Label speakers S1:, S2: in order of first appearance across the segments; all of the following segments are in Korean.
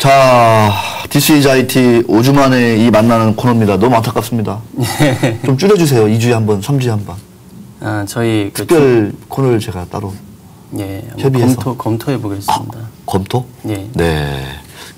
S1: 자, 디스이즈 IT 5주 만에 이 만나는 코너입니다. 너무 안타깝습니다. 좀 줄여주세요. 2주에 한 번, 3주에 한 번.
S2: 아, 저희 그
S1: 특별 코너를 제가 따로
S2: 좀- 예,
S1: 협의해서.
S2: 검토 검토해 보겠습니다.
S1: 검토?
S2: 예.
S1: 네.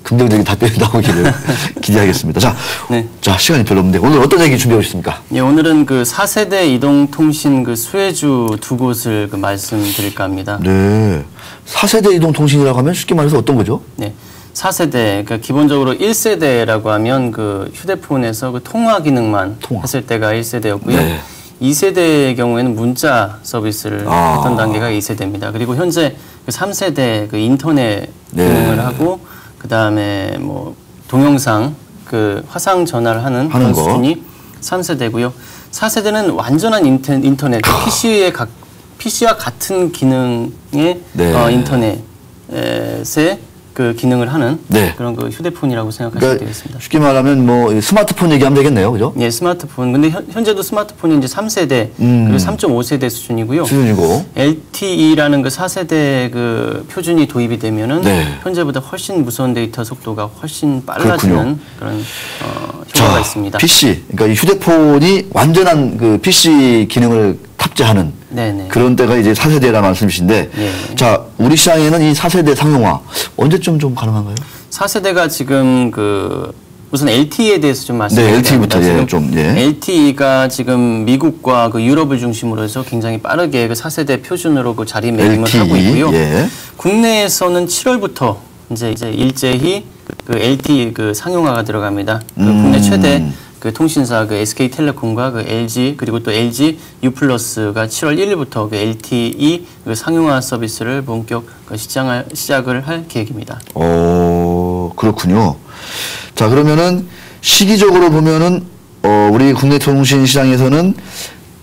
S1: 긍정적인 답변이 나오기를 기대하겠습니다. 자,
S2: 네.
S1: 자, 시간이 별로 없는데 오늘 어떤 얘기 준비해 오셨습니까?
S2: 예, 오늘은 그 4세대 이동통신 그 수혜주 두 곳을 그 말씀드릴까 합니다.
S1: 네. 4세대 이동통신이라고 하면 쉽게 말해서 어떤 거죠?
S2: 네. 4세대, 그러니까 기본적으로 1세대라고 하면 그 휴대폰에서 그 통화 기능만
S1: 통화.
S2: 했을 때가 1세대였고요.
S1: 네.
S2: 2세대의 경우에는 문자 서비스를
S1: 아.
S2: 했던 단계가 2세대입니다. 그리고 현재 그 3세대 그 인터넷
S1: 네.
S2: 기능을 하고 그 다음에 뭐 동영상 그 화상 전화를 하는, 그런
S1: 거.
S2: 수준이 3세대고요. 4세대는 완전한 인터, 인터넷, PC의 각, PC와 같은 기능의
S1: 네.
S2: 어, 인터넷의 그 기능을 하는
S1: 네.
S2: 그런 그 휴대폰이라고 생각하시면
S1: 그러니까
S2: 되겠습니다.
S1: 쉽게 말하면 뭐 스마트폰 얘기하면 되겠네요. 그죠?
S2: 예, 스마트폰. 근데 현, 현재도 스마트폰이 이제 3세대
S1: 음.
S2: 그리고 3.5세대 수준이고요.
S1: 수준이고.
S2: LTE라는 그 4세대 그 표준이 도입이 되면은
S1: 네.
S2: 현재보다 훨씬 무선 데이터 속도가 훨씬 빨라지는
S1: 그렇군요.
S2: 그런 어, 효과가 있습니다.
S1: PC. 그러니까 이 휴대폰이 완전한 그 PC 기능을 탑재하는
S2: 네네.
S1: 그런 때가 이제 4세대라 말씀이신데
S2: 예.
S1: 자, 우리 시장에는 이 4세대 상용화 언제쯤 좀 가능한가요?
S2: 4세대가 지금 그 우선 LTE에 대해서 좀 말씀드리겠습니다.
S1: 네, LTE 부터, 예, 좀, 예.
S2: LTE가 지금 미국과 그 유럽을 중심으로 해서 굉장히 빠르게 그 4세대 표준으로 그 자리매김을
S1: LTE,
S2: 하고 있고요.
S1: 예.
S2: 국내에서는 7월부터 이제 이제 일제히 그 LTE 그 상용화가 들어갑니다. 그
S1: 음.
S2: 국내 최대 그 통신사 그 SK텔레콤과 그 LG 그리고 또 LG U+가 7월 1일부터 그 LTE 그 상용화 서비스를 본격 그 시장을 시작을 할 계획입니다.
S1: 어, 그렇군요. 자, 그러면은 시기적으로 보면은 어, 우리 국내 통신 시장에서는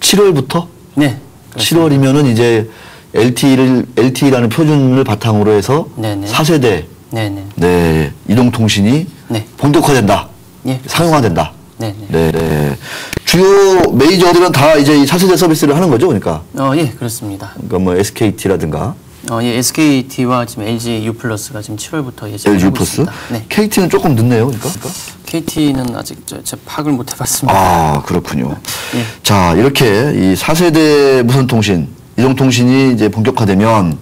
S1: 7월부터
S2: 네.
S1: 7월이면은 이제 LTE를 LTE라는 표준을 바탕으로 해서
S2: 네네.
S1: 4세대
S2: 네네.
S1: 네, 이동통신이
S2: 네.
S1: 본격화된다.
S2: 예.
S1: 상용화된다.
S2: 네네.
S1: 네, 네. 주요 메이저들은 다 이제 이 4세대 서비스를 하는 거죠, 그러니까.
S2: 어, 예, 그렇습니다.
S1: 그러니까 뭐 SKT라든가
S2: 어, 예, SKT와 지금 LG U+가 지금 7월부터 예정을
S1: LG
S2: 하고
S1: 플러스.
S2: 네.
S1: KT는 조금 늦네요, 그러니까.
S2: KT는 아직 저, 저 파악을 못 해봤습니다.
S1: 아, 그렇군요.
S2: 예.
S1: 자, 이렇게 이 4세대 무선 통신, 이동통신이 이제 본격화되면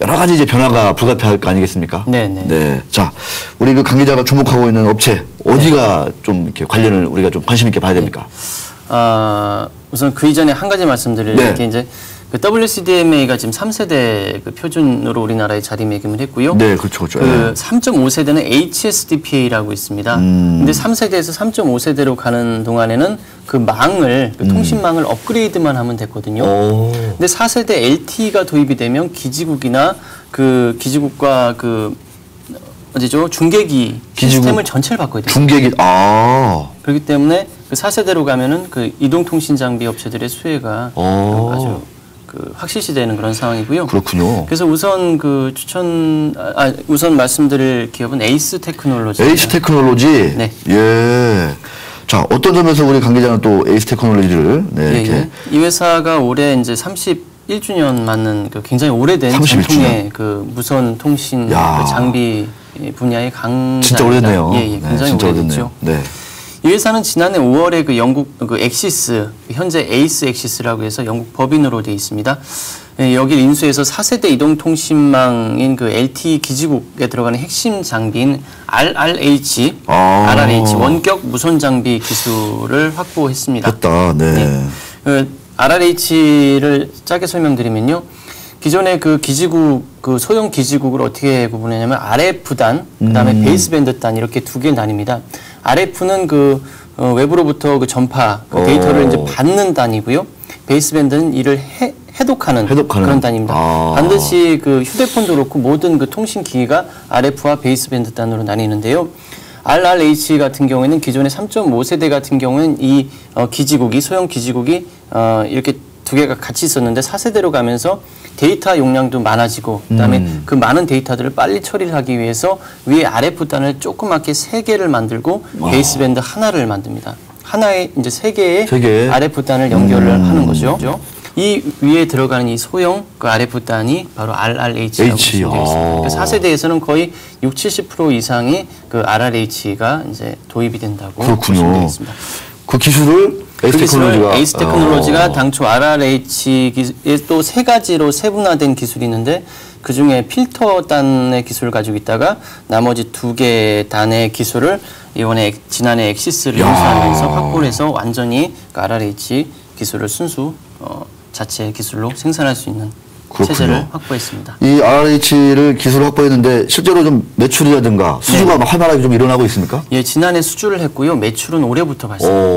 S1: 여러 가지 이제 변화가 불가피할 거 아니겠습니까?
S2: 네네.
S1: 네. 자, 우리 그 관계자가 주목하고 있는 업체, 어디가 좀 이렇게 관련을 우리가 좀 관심 있게 봐야 됩니까?
S2: 아, 우선 그 이전에 한 가지 말씀드릴
S1: 네.
S2: 게 이제 그 WCDMA가 지금 3세대 그 표준으로 우리나라에 자리매김을 했고요.
S1: 네, 그렇죠, 그렇죠.
S2: 그
S1: 예.
S2: 3.5세대는 HSDPA라고 있습니다.
S1: 음.
S2: 근데 3세대에서 3.5세대로 가는 동안에는 그 망을 그 통신망을 업그레이드만 하면 됐거든요.
S1: 음. 오.
S2: 근데 4세대 LTE가 도입이 되면 기지국이나 그 기지국과 그 어디죠 중계기
S1: 기지국.
S2: 시스템을 전체를 바꿔야 돼요.
S1: 중계기, 아.
S2: 그렇기 때문에 그 4세대로 가면은 그 이동통신 장비 업체들의 수혜가
S1: 오.
S2: 아주 그 확실시 되는 그런 상황이고요.
S1: 그렇군요.
S2: 그래서 우선 그 추천 아, 아, 우선 말씀드릴 기업은 에이스 테크놀로지.
S1: 에이스 테크놀로지.
S2: 네.
S1: 예. 자, 어떤 점에서 우리 관계자는 또 에이스 테크놀로지를 네,
S2: 예,
S1: 이렇게
S2: 예. 이 회사가 올해 이제 31주년 맞는 그 굉장히 오래된
S1: 31 주년.
S2: 전통의 그 무선 통신
S1: 야.
S2: 그 장비 분야의 강자.
S1: 진짜 오래됐네요.
S2: 예, 예,
S1: 네,
S2: 굉장히
S1: 진짜
S2: 오래됐죠.
S1: 오래됐네요. 네.
S2: 이 회사는 지난해 5월에 그 영국 그 엑시스 현재 에이스 엑시스라고 해서 영국 법인으로 되어 있습니다. 예, 여기 인수해서 4세대 이동 통신망인 그 LTE 기지국에 들어가는 핵심 장비인 RRH,
S1: 아.
S2: RRH 원격 무선 장비 기술을 확보했습니다.
S1: 됐다. 네.
S2: 네. 그 RRH를 짧게 설명드리면요. 기존의 그 기지국 그 소형 기지국을 어떻게 구분하냐면 RF단 그다음에
S1: 음.
S2: 베이스밴드단 이렇게 두 개 나뉩니다. RF는 그 어, 외부로부터 그 전파 그
S1: 어.
S2: 데이터를 이제 받는 단위고요. 베이스밴드는 이를 해, 해독하는,
S1: 해독하는.
S2: 그런 단위입니다.
S1: 아.
S2: 반드시 그 휴대폰도 그렇고 모든 그 통신 기기가 RF와 베이스밴드 단으로 나뉘는데요. RRH 같은 경우에는 기존의 3.5세대 같은 경우는 이 어, 기지국이 소형 기지국이 어, 이렇게 두 개가 같이 있었는데 4세대로 가면서 데이터 용량도 많아지고 그다음에
S1: 음.
S2: 그 많은 데이터들을 빨리 처리를 하기 위해서 위에 RF 단을 조그맣게 세 개를 만들고 베이스밴드 하나를 만듭니다. 하나에 이제 세 개의
S1: 세 개.
S2: RF 단을 연결을
S1: 음.
S2: 하는 거죠. 이 위에 들어가는 이 소형 그 RF 단이 바로 RRH라고 되어 있습니다.
S1: 아.
S2: 그러니까 4세대에서는 거의 6, 70% 이상이 그 RRH가 이제 도입이 된다고 보시면
S1: 그렇군요.
S2: 되겠습니다.
S1: 그 기술을
S2: 그
S1: 에이스 테크놀로지가
S2: 에이스 테크놀로지가
S1: 어,
S2: 당초 RRH에 또세 가지로 세분화된 기술이 있는데 그 중에 필터 단의 기술을 가지고 있다가 나머지 두 개 단의 기술을 이번에 엑- 지난해 엑시스를
S1: 야.
S2: 인수하면서 확보를 해서 완전히 그 RRH 기술을 순수 어, 자체 기술로 생산할 수 있는
S1: 그렇군요.
S2: 체제를 확보했습니다.
S1: 이 RRH를 기술 확보했는데 실제로 좀 매출이라든가 수주가
S2: 네.
S1: 막 활발하게 좀 일어나고 있습니까?
S2: 예, 지난해 수주를 했고요. 매출은 올해부터 발생합니다.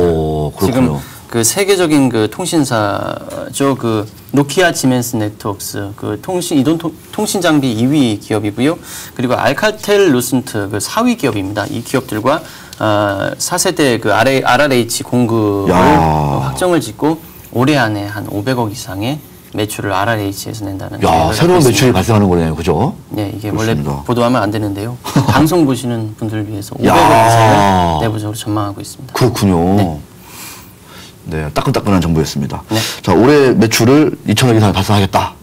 S2: 지금 그 세계적인 그 통신사죠 그 노키아 지멘스 네트워크스 그 통신 이동 통, 통신 장비 2위 기업이고요. 그리고 알카텔 루슨트 그 4위 기업입니다. 이 기업들과 어, 4세대 그 RRH 공급을
S1: 야.
S2: 확정을 짓고 올해 안에 한 500억 이상의 매출을 RRH에서 낸다는
S1: 야, 새로운 매출이 발생하는 거네요. 그죠?
S2: 네, 이게
S1: 그렇습니다.
S2: 원래 보도하면 안 되는데요. 방송 보시는 분들을 위해서 500억
S1: 야.
S2: 이상을 내부적으로 전망하고 있습니다.
S1: 그렇군요. 네. 따끈따끈한 정보였습니다.
S2: 네.
S1: 자, 올해 매출을 2천억 이상 달성하겠다.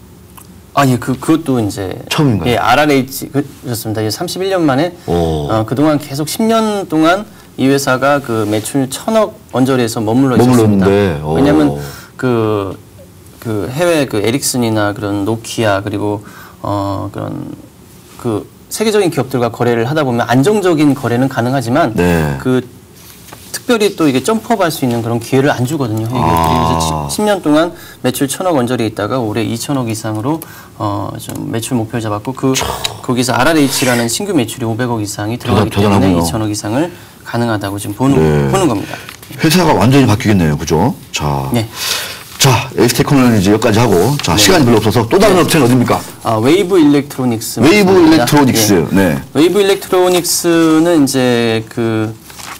S2: 아, 예, 그, 그것도 이제.
S1: 처음인가요?
S2: 예, RRH, 그, 그렇습니다. 예, 31년 만에.
S1: 오.
S2: 어, 그동안 계속 10년 동안 이 회사가 그 매출 천억 언저리에서 머물러 있었습니다. 왜냐면 그, 그 해외 그 에릭슨이나 그런 노키아 그리고 어, 그런 그 세계적인 기업들과 거래를 하다 보면 안정적인 거래는 가능하지만
S1: 네.
S2: 그 특별히 또 이게 점프업할 수 있는 그런 기회를 안 주거든요.
S1: 아.
S2: 그래서 10년 동안 매출 천억 언저리에 있다가 올해 2천억 이상으로 어, 좀 매출 목표를 잡았고 그 거기서 RRH라는 신규 매출이 500억 이상이 들어가기
S1: 대단-
S2: 때문에
S1: 대단하군요.
S2: 2천억 이상을 가능하다고 지금 보는
S1: 네.
S2: 보는 겁니다.
S1: 회사가 완전히 바뀌겠네요. 그죠? 자.
S2: 네.
S1: 자, 에이스 테크놀로지 여기까지 하고, 자, 시간이 별로 없어서 또 다른 업체는 어딥니까?
S2: 아, 웨이브 일렉트로닉스.
S1: 웨이브
S2: 말씀입니다.
S1: 일렉트로닉스.
S2: 예.
S1: 네.
S2: 웨이브 일렉트로닉스는 이제 그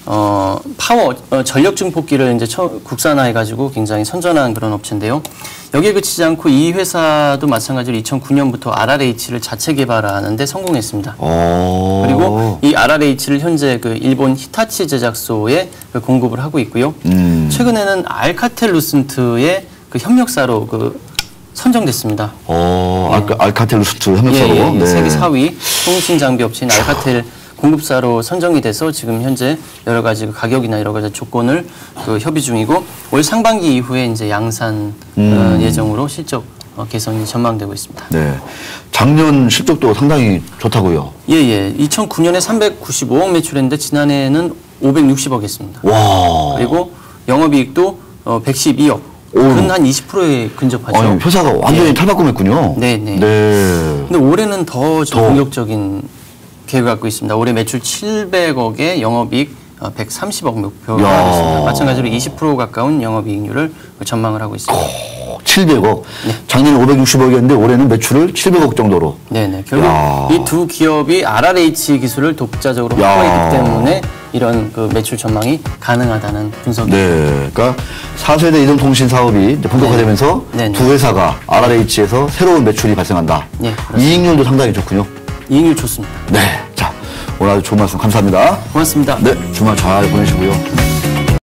S2: 어, 파워 어, 전력 증폭기를 이제 처, 국산화해 가지고 굉장히 선전한 그런 업체인데요. 여기에 그치지 않고 이 회사도 마찬가지로 2009년부터 RRH를 자체 개발하는데 성공했습니다.
S1: 어.
S2: 그리고 이 RRH를 현재 그 일본 히타치 제작소에 그 공급을 하고 있고요.
S1: 음.
S2: 최근에는 알카텔 루슨트의 그 협력사로 그 선정됐습니다.
S1: 어, 알카, 알카텔루스트
S2: 예,
S1: 협력사로.
S2: 예, 예.
S1: 네.
S2: 세계 4위 통신 장비 업체인 알카텔 공급사로 선정이 돼서 지금 현재 여러 가지 그 가격이나 여러 가지 조건을 그 협의 중이고 올 상반기 이후에 이제 양산 어, 예정으로 실적 어, 개선이 전망되고 있습니다.
S1: 네. 작년 실적도 상당히 좋다고요.
S2: 예, 예. 2009년에 395억 매출했는데 지난해에는 560억 했습니다.
S1: 와.
S2: 그리고 영업이익도 어, 112억.
S1: 오.
S2: 근한 20%에 근접하죠.
S1: 아니, 회사가 완전히 탈바꿈했군요.
S2: 네, 네.
S1: 네.
S2: 근데 올해는
S1: 더.
S2: 공격적인 계획을 갖고 있습니다. 올해 매출 700억에 영업이익 어, 130억 목표가
S1: 야.
S2: 하고 있습니다. 마찬가지로 20% 가까운 영업이익률을 전망을 하고 있습니다.
S1: 700억.
S2: 네.
S1: 작년에 560억이었는데 올해는 매출을 700억 정도로.
S2: 네네. 결국
S1: 야.
S2: 이두 기업이 RRH 기술을 독자적으로
S1: 야.
S2: 확보했기 때문에 이런 그 매출 전망이 가능하다는 분석입니다.
S1: 네. 그러니까 4세대 이동 통신 사업이 이제 본격화되면서
S2: 네. 네.
S1: 두 회사가 RRH에서 새로운 매출이 발생한다.
S2: 네, 그렇습니다.
S1: 이익률도 상당히 좋군요.
S2: 이익률 좋습니다.
S1: 네. 자, 오늘 아주 좋은 말씀 감사합니다.
S2: 고맙습니다.
S1: 네. 주말 잘 보내시고요.